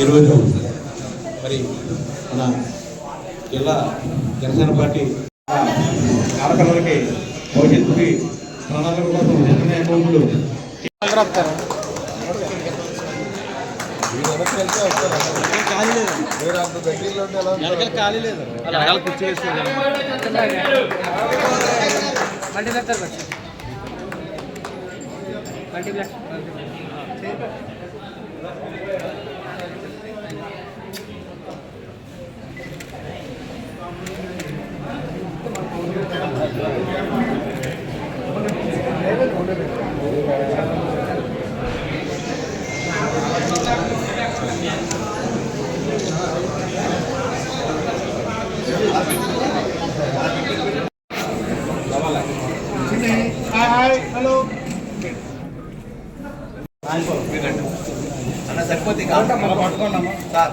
ఈరోజు మరి మన జిల్లా జనసేన పార్టీ కార్యకర్తలకి భవిష్యత్తుకి ప్రణాళిక కోసం జనసేన అకౌంట్లు. మల్టీప్లెక్సర్ వచ్చి మల్టీప్లెక్స్ అన్న సరిపోతే కాకుండా మనం పట్టుకున్నాము సార్.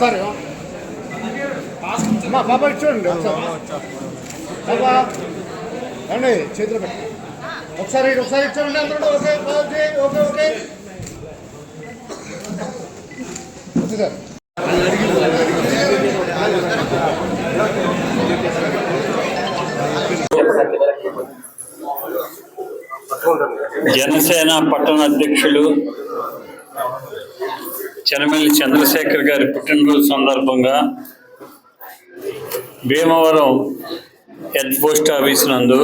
సరే. మా బాబాయ్ చూడండి. బాబా అండి చేతులు పెట్టి. ఒకసారి ఒకసారి ఇటు చూడండి అందరూ. Okay okay okay okay. Okay sir Janasena పట్టణ అధ్యక్షులు చెనమల్లి చంద్రశేఖర్ గారి పుట్టినరోజు సందర్భంగా భీమవరం హెడ్ పోస్ట్ ఆఫీస్ నందు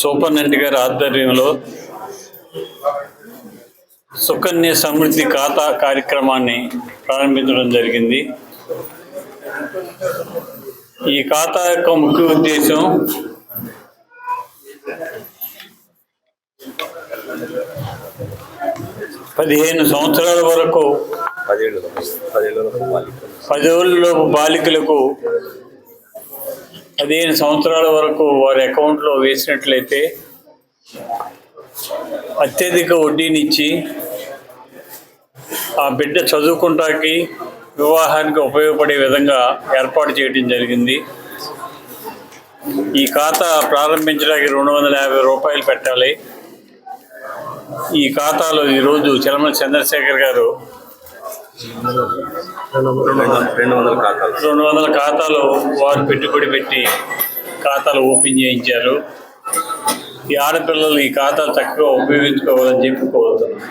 సూపర్నెంట్ గారి ఆధ్వర్యంలో సుకన్య సమృద్ధి ఖాతా కార్యక్రమాన్ని ప్రారంభించడం జరిగింది. ఈ ఖాతా యొక్క ముఖ్య ఉద్దేశం పదిహేను సంవత్సరాల వరకు పదేళ్ళలోపు బాలికలకు పదిహేను సంవత్సరాల వరకు వారి అకౌంట్లో వేసినట్లయితే అత్యధిక వడ్డీనిచ్చి ఆ బిడ్డ చదువుకుంటాకి వివాహానికి ఉపయోగపడే విధంగా ఏర్పాటు చేయడం జరిగింది. ఈ ఖాతా ప్రారంభించడానికి రెండు వందల యాభై రూపాయలు పెట్టాలి ఈ ఖాతాలో ఈరోజు చలమల చంద్రశేఖర్ గారు రెండు వందల ఖాతాలు. రెండు వందల ఖాతాలు వారు పెట్టుబడి పెట్టి ఖాతాలు ఓపెన్ చేయించారు. ఈ ఆడపిల్లలు ఈ ఖాతాలు చక్కగా ఉపయోగించుకోవాలని చెప్పి కోరుతున్నాను